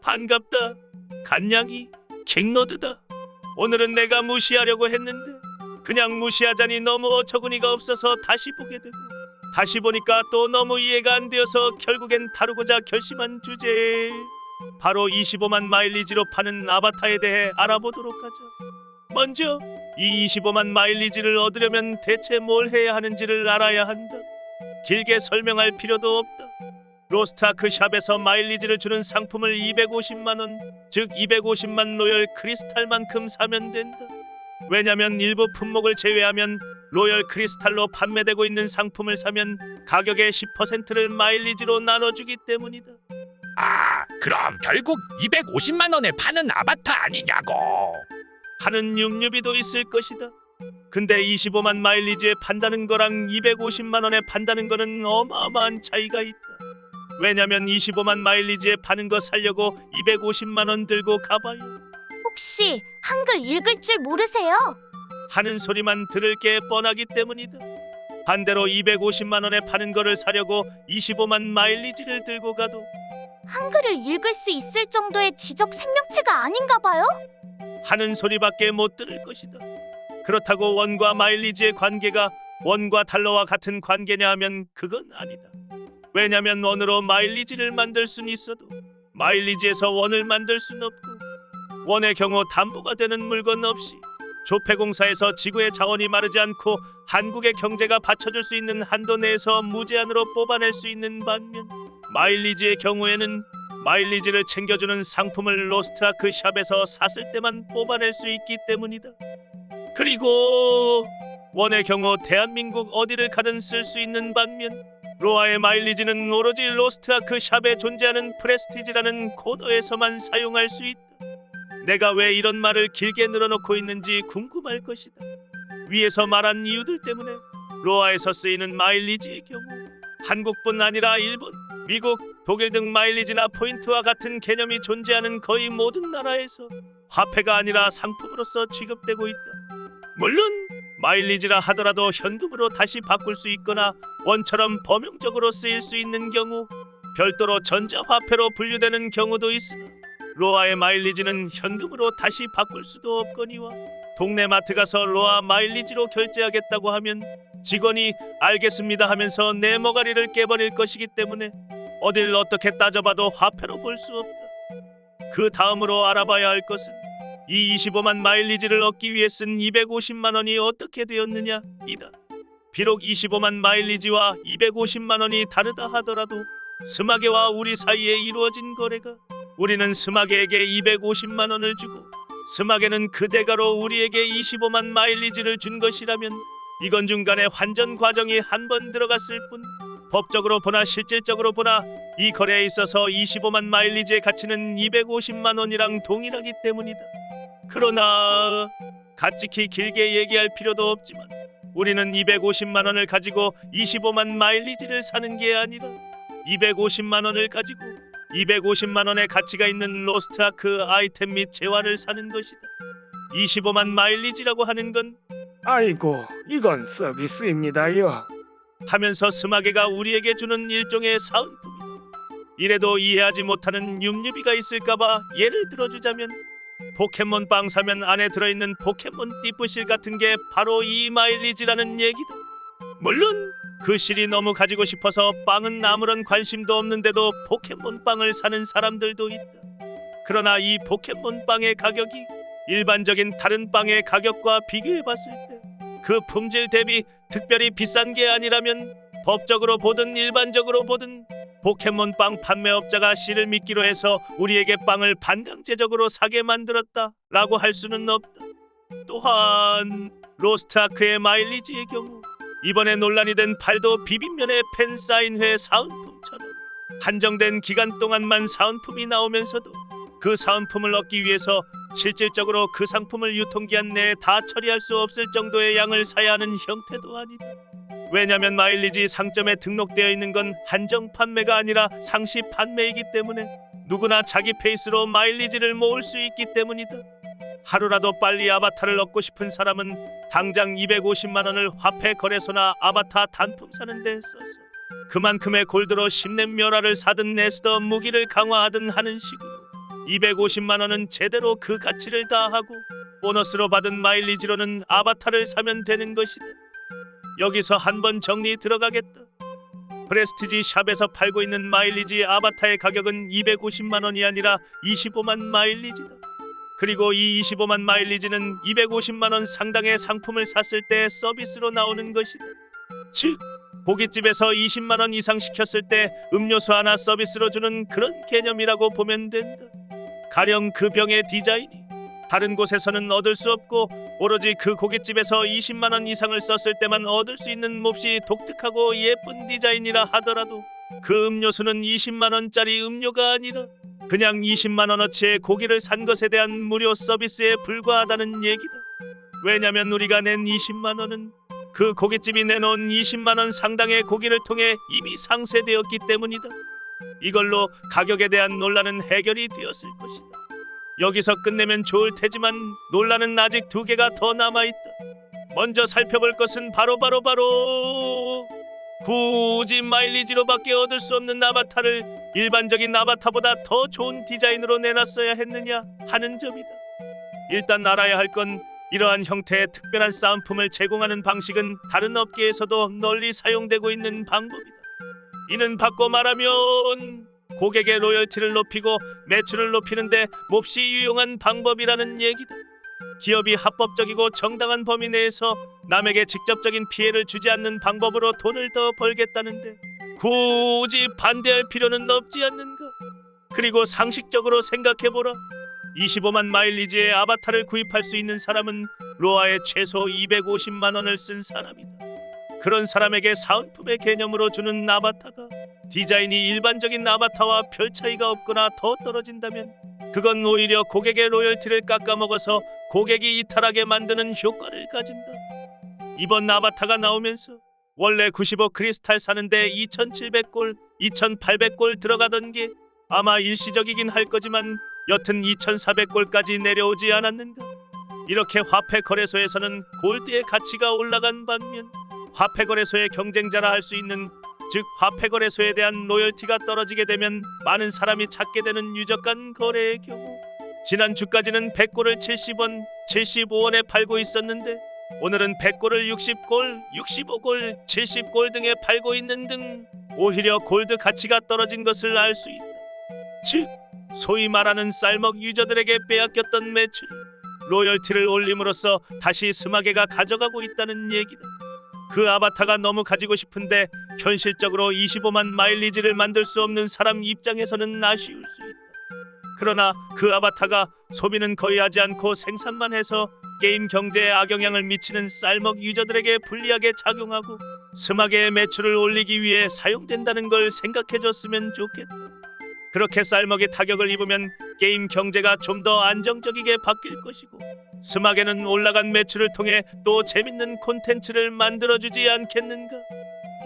반갑다. 간냥이 킹노드다. 오늘은 내가 무시하려고 했는데 그냥 무시하자니 너무 어처구니가 없어서 다시 보게 되고 다시 보니까 또 너무 이해가 안 되어서 결국엔 다루고자 결심한 주제 바로 25만 마일리지로 파는 아바타에 대해 알아보도록 하자. 먼저 이 25만 마일리지를 얻으려면 대체 뭘 해야 하는지를 알아야 한다. 길게 설명할 필요도 없다. 로스트아크 샵에서 마일리지를 주는 상품을 250만 원, 즉 250만 로열 크리스탈만큼 사면 된다. 왜냐면 일부 품목을 제외하면 로열 크리스탈로 판매되고 있는 상품을 사면 가격의 10%를 마일리지로 나눠주기 때문이다. 아, 그럼 결국 250만 원에 파는 아바타 아니냐고. 하는 육류비도 있을 것이다. 근데 25만 마일리지에 판다는 거랑 250만 원에 판다는 거는 어마어마한 차이가 있다. 왜냐면 25만 마일리지에 파는 거 살려고 250만 원 들고 가봐야 혹시 한글 읽을 줄 모르세요? 하는 소리만 들을 게 뻔하기 때문이다. 반대로 250만 원에 파는 거를 사려고 25만 마일리지를 들고 가도 한글을 읽을 수 있을 정도의 지적 생명체가 아닌가 봐요? 하는 소리밖에 못 들을 것이다. 그렇다고 원과 마일리지의 관계가 원과 달러와 같은 관계냐 하면 그건 아니다. 왜냐면 원으로 마일리지를 만들 순 있어도 마일리지에서 원을 만들 순 없고 원의 경우 담보가 되는 물건 없이 조폐공사에서 지구의 자원이 마르지 않고 한국의 경제가 받쳐줄 수 있는 한도 내에서 무제한으로 뽑아낼 수 있는 반면 마일리지의 경우에는 마일리지를 챙겨주는 상품을 로스트아크 샵에서 샀을 때만 뽑아낼 수 있기 때문이다. 그리고 원의 경우 대한민국 어디를 가든 쓸 수 있는 반면 로아의 마일리지는 오로지 로스트아크 샵에 존재하는 프레스티지라는 코더에서만 사용할 수 있다. 내가 왜 이런 말을 길게 늘어놓고 있는지 궁금할 것이다. 위에서 말한 이유들 때문에 로아에서 쓰이는 마일리지의 경우 한국뿐 아니라 일본, 미국, 독일 등 마일리지나 포인트와 같은 개념이 존재하는 거의 모든 나라에서 화폐가 아니라 상품으로서 취급되고 있다. 물론 마일리지라 하더라도 현금으로 다시 바꿀 수 있거나 원처럼 범용적으로 쓰일 수 있는 경우 별도로 전자화폐로 분류되는 경우도 있으나 로아의 마일리지는 현금으로 다시 바꿀 수도 없거니와 동네 마트 가서 로아 마일리지로 결제하겠다고 하면 직원이 알겠습니다 하면서 내 머가리를 깨버릴 것이기 때문에 어딜 어떻게 따져봐도 화폐로 볼 수 없다. 그 다음으로 알아봐야 할 것은 이 25만 마일리지를 얻기 위해 쓴 250만 원이 어떻게 되었느냐 이다. 비록 25만 마일리지와 250만 원이 다르다 하더라도 스마게와 우리 사이에 이루어진 거래가 우리는 스마게에게 250만 원을 주고 스마게는 그 대가로 우리에게 25만 마일리지를 준 것이라면 이건 중간에 환전 과정이 한 번 들어갔을 뿐 법적으로 보나 실질적으로 보나 이 거래에 있어서 25만 마일리지의 가치는 250만 원이랑 동일하기 때문이다. 그러나 가치키 길게 얘기할 필요도 없지만 우리는 250만 원을 가지고 25만 마일리지를 사는 게 아니라 250만 원을 가지고 250만 원의 가치가 있는 로스트 아크 아이템 및 재화를 사는 것이다. 25만 마일리지라고 하는 건 아이고, 이건 서비스입니다요. 하면서 스마게가 우리에게 주는 일종의 사은품이다. 이래도 이해하지 못하는 윰윰이가 있을까봐 예를 들어주자면 포켓몬 빵 사면 안에 들어있는 포켓몬 띠뿌실 같은 게 바로 이 마일리지라는 얘기다. 물론 그 실이 너무 가지고 싶어서 빵은 아무런 관심도 없는데도 포켓몬 빵을 사는 사람들도 있다. 그러나 이 포켓몬 빵의 가격이 일반적인 다른 빵의 가격과 비교해 봤을 때 그 품질 대비 특별히 비싼 게 아니라면 법적으로 보든 일반적으로 보든 포켓몬 빵 판매업자가 씨를 믿기로 해서 우리에게 빵을 반강제적으로 사게 만들었다라고 할 수는 없다. 또한 로스트아크의 마일리지의 경우 이번에 논란이 된 팔도 비빔면의 팬 사인회 사은품처럼 한정된 기간 동안만 사은품이 나오면서도 그 사은품을 얻기 위해서 실질적으로 그 상품을 유통기한 내에 다 처리할 수 없을 정도의 양을 사야 하는 형태도 아니다. 왜냐면 마일리지 상점에 등록되어 있는 건 한정 판매가 아니라 상시 판매이기 때문에 누구나 자기 페이스로 마일리지를 모을 수 있기 때문이다. 하루라도 빨리 아바타를 얻고 싶은 사람은 당장 250만 원을 화폐 거래소나 아바타 단품 사는 데 써서 그만큼의 골드로 십렘 멸화를 사든 네스더 무기를 강화하든 하는 식으로 250만 원은 제대로 그 가치를 다하고 보너스로 받은 마일리지로는 아바타를 사면 되는 것이다. 여기서 한번 정리 들어가겠다. 프레스티지 샵에서 팔고 있는 마일리지 아바타의 가격은 250만 원이 아니라 25만 마일리지다. 그리고 이 25만 마일리지는 250만 원 상당의 상품을 샀을 때 서비스로 나오는 것이다. 즉 고깃집에서 20만 원 이상 시켰을 때 음료수 하나 서비스로 주는 그런 개념이라고 보면 된다. 가령 그 병의 디자인이 다른 곳에서는 얻을 수 없고 오로지 그 고깃집에서 20만 원 이상을 썼을 때만 얻을 수 있는 몹시 독특하고 예쁜 디자인이라 하더라도 그 음료수는 20만 원짜리 음료가 아니라 그냥 20만 원어치의 고기를 산 것에 대한 무료 서비스에 불과하다는 얘기다. 왜냐면 우리가 낸 20만 원은 그 고깃집이 내놓은 20만 원 상당의 고기를 통해 이미 상쇄되었기 때문이다. 이걸로 가격에 대한 논란은 해결이 되었을 것이다. 여기서 끝내면 좋을 테지만 논란은 아직 두 개가 더 남아 있다. 먼저 살펴볼 것은 바로 바로 바로 굳이 마일리지로밖에 얻을 수 없는 아바타를 일반적인 아바타보다 더 좋은 디자인으로 내놨어야 했느냐 하는 점이다. 일단 알아야 할 건 이러한 형태의 특별한 싸움품을 제공하는 방식은 다른 업계에서도 널리 사용되고 있는 방법이다. 이는 바꿔 말하면 고객의 로열티를 높이고 매출을 높이는데 몹시 유용한 방법이라는 얘기다. 기업이 합법적이고 정당한 범위 내에서 남에게 직접적인 피해를 주지 않는 방법으로 돈을 더 벌겠다는데 굳이 반대할 필요는 없지 않는가? 그리고 상식적으로 생각해보라. 25만 마일리지의 아바타를 구입할 수 있는 사람은 로아에 최소 250만 원을 쓴 사람이다. 그런 사람에게 사은품의 개념으로 주는 아바타가 디자인이 일반적인 아바타와 별 차이가 없거나 더 떨어진다면 그건 오히려 고객의 로열티를 깎아먹어서 고객이 이탈하게 만드는 효과를 가진다. 이번 아바타가 나오면서 원래 95 크리스탈 사는데 2,700골, 2,800골 들어가던 게 아마 일시적이긴 할 거지만 여튼 2,400골까지 내려오지 않았는가? 이렇게 화폐 거래소에서는 골드의 가치가 올라간 반면 화폐 거래소의 경쟁자라 할 수 있는 즉 화폐 거래소에 대한 로열티가 떨어지게 되면 많은 사람이 찾게 되는 유적간 거래의 경우 지난 주까지는 100골을 70원, 75원에 팔고 있었는데 오늘은 100골을 60골, 65골, 70골 등에 팔고 있는 등 오히려 골드 가치가 떨어진 것을 알 수 있다. 즉 소위 말하는 쌀먹 유저들에게 빼앗겼던 매출 로열티를 올림으로써 다시 스마게가 가져가고 있다는 얘기다. 그 아바타가 너무 가지고 싶은데 현실적으로 25만 마일리지를 만들 수 없는 사람 입장에서는 아쉬울 수 있다. 그러나 그 아바타가 소비는 거의 하지 않고 생산만 해서 게임 경제에 악영향을 미치는 쌀먹 유저들에게 불리하게 작용하고 스마게의 매출을 올리기 위해 사용된다는 걸 생각해줬으면 좋겠다. 그렇게 쌀먹이 타격을 입으면 게임 경제가 좀 더 안정적이게 바뀔 것이고 스마게는 올라간 매출을 통해 또 재밌는 콘텐츠를 만들어주지 않겠는가?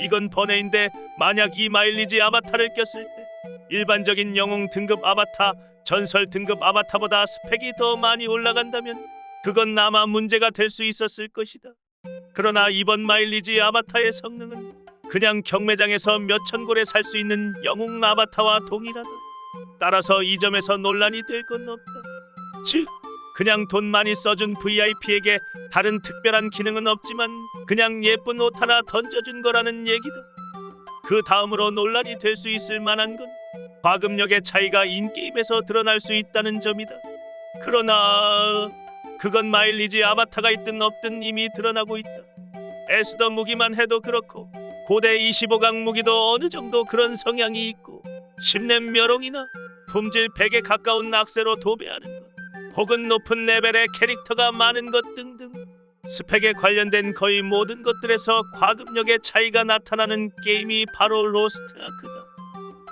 이건 번외인데 만약 이 마일리지 아바타를 꼈을 때 일반적인 영웅 등급 아바타, 전설 등급 아바타보다 스펙이 더 많이 올라간다면 그건 아마 문제가 될 수 있었을 것이다. 그러나 이번 마일리지 아바타의 성능은 그냥 경매장에서 몇천 골에 살 수 있는 영웅 아바타와 동일하다. 따라서 이 점에서 논란이 될 건 없다. 즉, 그냥 돈 많이 써준 VIP에게 다른 특별한 기능은 없지만 그냥 예쁜 옷 하나 던져준 거라는 얘기다. 그 다음으로 논란이 될 수 있을 만한 건 과금력의 차이가 인게임에서 드러날 수 있다는 점이다. 그러나 그건 마일리지 아바타가 있든 없든 이미 드러나고 있다. 에스더 무기만 해도 그렇고 고대 25강 무기도 어느 정도 그런 성향이 있고 십렘 멸옹이나 품질 100에 가까운 낙세로 도배하는 것 혹은 높은 레벨의 캐릭터가 많은 것 등등 스펙에 관련된 거의 모든 것들에서 과금력의 차이가 나타나는 게임이 바로 로스트 아크다.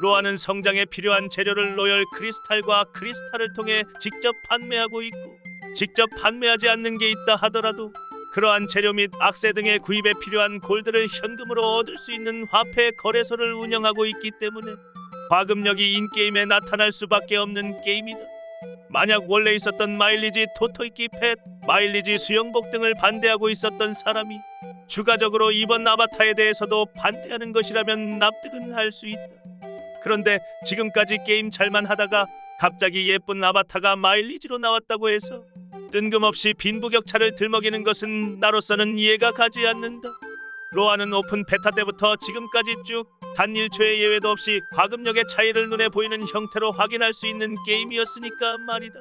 로아는 성장에 필요한 재료를 로열 크리스탈과 크리스탈을 통해 직접 판매하고 있고 직접 판매하지 않는 게 있다 하더라도 그러한 재료 및 악세 등의 구입에 필요한 골드를 현금으로 얻을 수 있는 화폐 거래소를 운영하고 있기 때문에 과금력이 인게임에 나타날 수밖에 없는 게임이다. 만약 원래 있었던 마일리지 토토이키 펫, 마일리지 수영복 등을 반대하고 있었던 사람이 추가적으로 이번 아바타에 대해서도 반대하는 것이라면 납득은 할 수 있다. 그런데 지금까지 게임 잘만 하다가 갑자기 예쁜 아바타가 마일리지로 나왔다고 해서 뜬금없이 빈부격차를 들먹이는 것은 나로서는 이해가 가지 않는다. 로아는 오픈 베타 때부터 지금까지 쭉단 1초의 예외도 없이 과금력의 차이를 눈에 보이는 형태로 확인할 수 있는 게임이었으니까 말이다.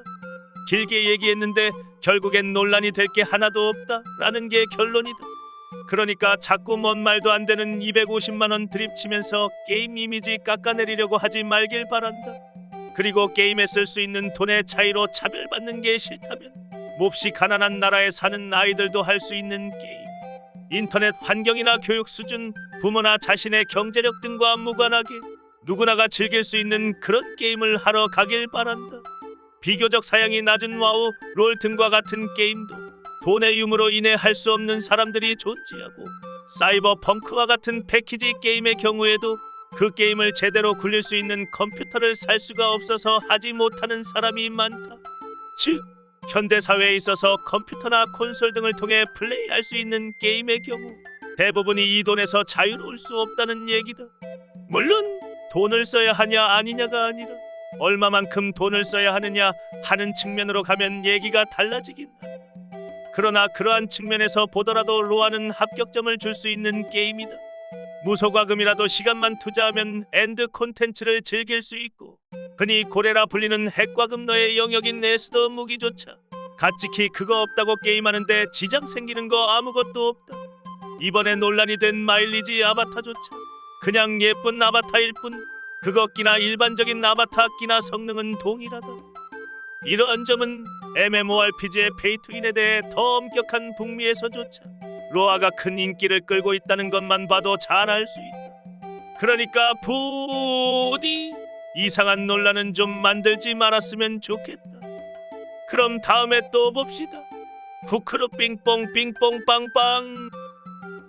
길게 얘기했는데 결국엔 논란이 될 게 하나도 없다라는 게 결론이다. 그러니까 자꾸 뭔 말도 안 되는 250만 원 드립치면서 게임 이미지 깎아내리려고 하지 말길 바란다. 그리고 게임에 쓸 수 있는 돈의 차이로 차별받는 게 싫다면 몹시 가난한 나라에 사는 아이들도 할 수 있는 게임. 인터넷 환경이나 교육 수준, 부모나 자신의 경제력 등과 무관하게 누구나가 즐길 수 있는 그런 게임을 하러 가길 바란다. 비교적 사양이 낮은 와우, 롤 등과 같은 게임도 돈의 유무로 인해 할 수 없는 사람들이 존재하고 사이버 펑크와 같은 패키지 게임의 경우에도 그 게임을 제대로 굴릴 수 있는 컴퓨터를 살 수가 없어서 하지 못하는 사람이 많다. 즉 현대 사회에 있어서 컴퓨터나 콘솔 등을 통해 플레이할 수 있는 게임의 경우 대부분이 이 돈에서 자유로울 수 없다는 얘기다. 물론 돈을 써야 하냐 아니냐가 아니라 얼마만큼 돈을 써야 하느냐 하는 측면으로 가면 얘기가 달라지긴 한다. 그러나 그러한 측면에서 보더라도 로아는 합격점을 줄 수 있는 게임이다. 무소과금이라도 시간만 투자하면 엔드 콘텐츠를 즐길 수 있고 흔히 고래라 불리는 핵과금 너의 영역인 에스더 무기조차 가치키 그거 없다고 게임하는데 지장 생기는 거 아무것도 없다. 이번에 논란이 된 마일리지 아바타조차 그냥 예쁜 아바타일 뿐 그거 끼나 일반적인 아바타 끼나 성능은 동일하다. 이러한 점은 MMORPG의 페이투인에 대해 더 엄격한 북미에서조차 로아가 큰 인기를 끌고 있다는 것만 봐도 잘 알 수 있다. 그러니까 부디 이상한 논란은 좀 만들지 말았으면 좋겠다. 그럼 다음에 또 봅시다. 쿠크루 빙뽕 빙뽕 빵빵